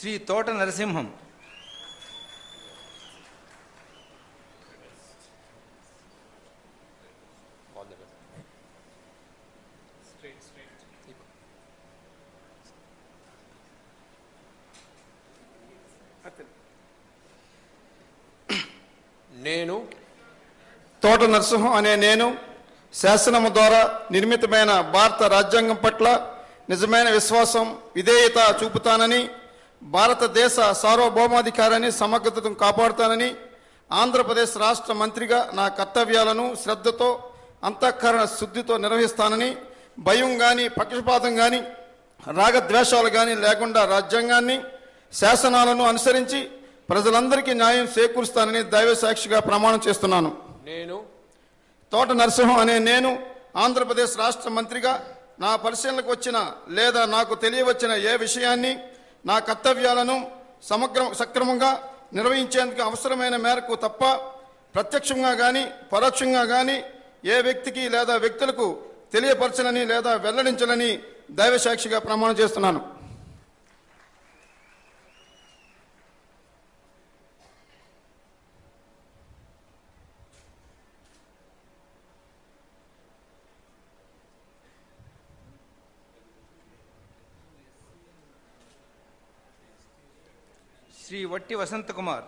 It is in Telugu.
శ్రీ తోట నరసింహం. నేను తోట నరసింహం అనే నేను శాసనము ద్వారా నిర్మితమైన భారత రాజ్యాంగం పట్ల నిజమైన విశ్వాసం విధేయత చూపుతానని భారతదేశ సార్వభౌమాధికారాన్ని సమగ్రతను కాపాడుతానని ఆంధ్రప్రదేశ్ రాష్ట్ర మంత్రిగా నా కర్తవ్యాలను శ్రద్ధతో అంతఃకరణ శుద్ధితో నిర్వహిస్తానని భయం కానీ పక్షపాతం కానీ రాగద్వేషాలు కానీ లేకుండా రాజ్యాంగాన్ని శాసనాలను అనుసరించి ప్రజలందరికీ న్యాయం చేకూరుస్తానని దైవ సాక్షిగా ప్రమాణం చేస్తున్నాను. నేను తోట నరసింహం అనే నేను ఆంధ్రప్రదేశ్ రాష్ట్ర మంత్రిగా నా పరిశీలనకు వచ్చిన లేదా నాకు తెలియవచ్చిన ఏ విషయాన్ని నా కర్తవ్యాలను సమగ్ర సక్రమంగా నిర్వహించేందుకు అవసరమైన మేరకు తప్ప ప్రత్యక్షంగా కానీ పరోక్షంగా కానీ ఏ వ్యక్తికి లేదా వ్యక్తులకు తెలియపరచలని లేదా వెల్లడించలని దైవసాక్షిగా ప్రమాణం చేస్తున్నాను. శ్రీ వట్టి వసంతకుమార్.